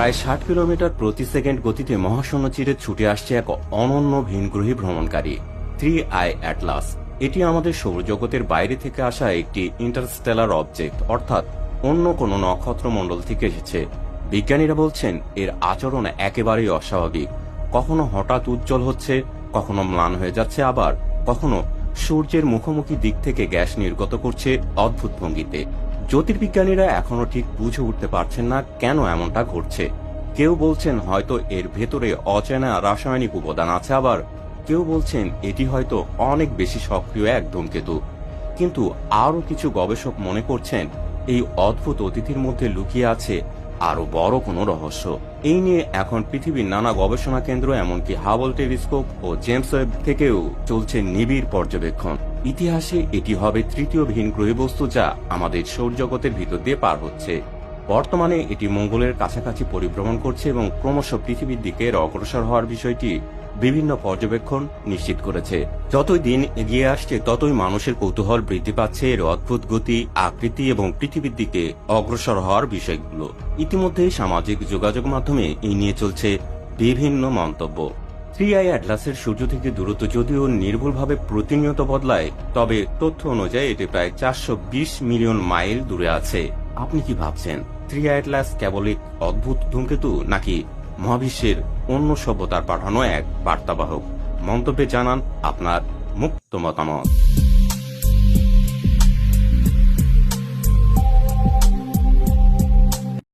প্রায় ষাট কিলোমিটার প্রতি সেকেন্ড গতিতে মহাশূন্য চিরে ছুটে আসছে এক অনন্য ভিনগ্রহী ভ্রমণকারী থ্রি আই অ্যাটলাস। এটি আমাদের সৌরজগতের বাইরে থেকে আসা একটি ইন্টারস্টেলার অবজেক্ট, অর্থাৎ অন্য কোনো নক্ষত্রমণ্ডল থেকে এসেছে। বিজ্ঞানীরা বলছেন, এর আচরণ একেবারেই অস্বাভাবিক। কখনো হঠাৎ উজ্জ্বল হচ্ছে, কখনো ম্লান হয়ে যাচ্ছে আবার, কখনো সূর্যের মুখোমুখি দিক থেকে গ্যাস নির্গত করছে অদ্ভুত ভঙ্গিতে। জ্যোতির্বিজ্ঞানীরা এখনও ঠিক বুঝে উঠতে পারছেন না কেন এমনটা ঘটছে। কেউ বলছেন হয়তো এর ভেতরে অচেনা রাসায়নিক উপাদান আছে আবার কেউ বলছেন এটি হয়তো অনেক বেশি সক্রিয় এক ধূমকেতু। কিন্তু আরও কিছু গবেষক মনে করছেন এই অদ্ভুত অতিথির মধ্যে লুকিয়ে আছে আরও বড় কোনো রহস্য। এই নিয়ে এখন পৃথিবীর নানা গবেষণা কেন্দ্র, এমনকি হাবল টেলিস্কোপ ও জেমস ওয়েব থেকেও চলছে নিবিড় পর্যবেক্ষণ। ইতিহাসে এটি হবে তৃতীয় ভিনগ্রহী বস্তু যা আমাদের সৌরজগতের ভিতর দিয়ে পার হচ্ছে। বর্তমানে এটি মঙ্গলের কাছাকাছি পরিভ্রমণ করছে এবং ক্রমশ পৃথিবীর দিকে অগ্রসর হওয়ার বিষয়টি বিভিন্ন পর্যবেক্ষণ নিশ্চিত করেছে। যতই দিন এগিয়ে আসছে, ততই মানুষের কৌতূহল বৃদ্ধি পাচ্ছে, এর অদ্ভুত গতি, আকৃতি এবং পৃথিবীর দিকে অগ্রসর হওয়ার বিষয়গুলো। ইতিমধ্যে সামাজিক যোগাযোগ মাধ্যমে এই নিয়ে চলছে বিভিন্ন মন্তব্য। থ্রি আই অ্যাটলাসের সূর্য থেকে দূরত্ব যদিও নির্ভুলভাবে প্রতিনিয়ত বদলায়, তবে তথ্য অনুযায়ী এটি প্রায় চারশো বিশ মিলিয়ন মাইল দূরে আছে। আপনি কি ভাবছেন থ্রি অ্যাটলাস কেবল এক অদ্ভুত ধূমকেতু, নাকি মহাবিশ্বের অন্য সভ্যতার পাঠানো এক বার্তাবাহক? মন্তব্যে জানান আপনার মুক্ত মতামত।